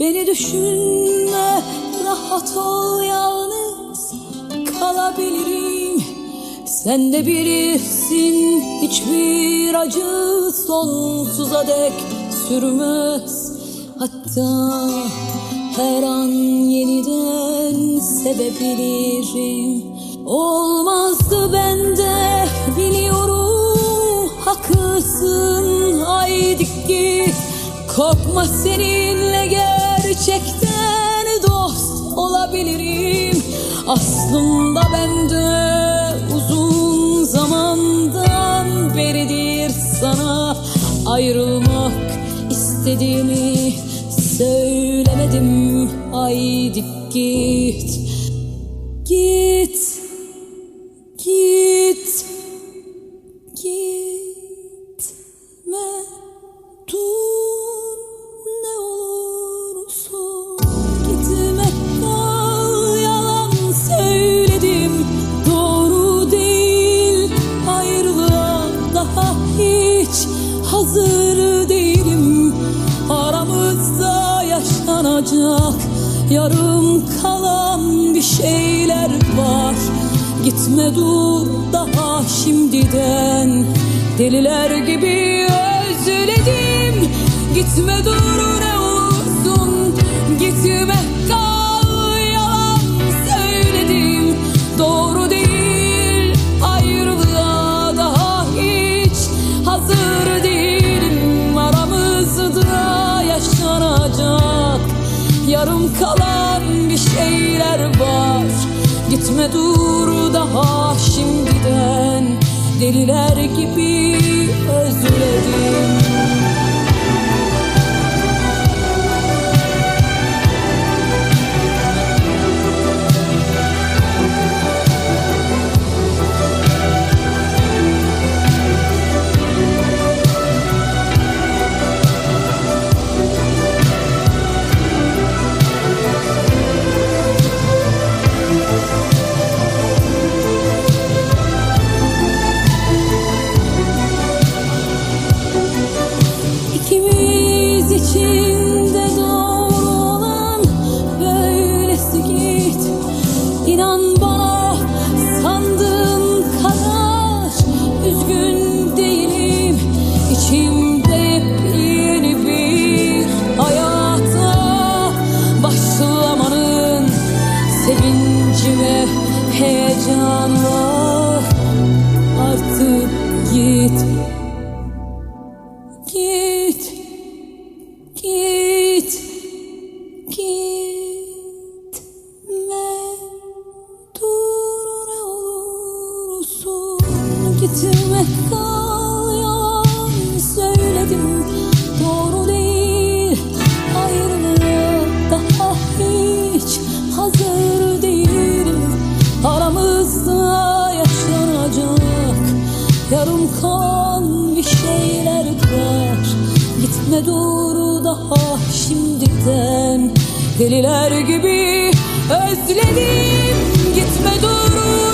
Beni düşünme rahat ol yalnız kalabilirim. Sen de bilirsin hiçbir acı sonsuza dek sürmez. Hatta her an yeniden sevebilirim. Olmazdı bende Korkma seninle gerçekten dost olabilirim. Aslında ben de uzun zamandan beridir sana ayrılmak istediğimi söylemedim. Haydi git Git Hazır değilim. Aramızda yaşanacak Yarım kalan bir şeyler var. Gitme dur daha şimdiden. Deliler gibi özledim. Gitme dur Gitme dur daha şimdiden. Deliler gibi özledim Artık git. Git, git, gitme, dur ne olursun. Gitme. kal ne doğru daha şimdiden? Deliler gibi özledim. Gitme durun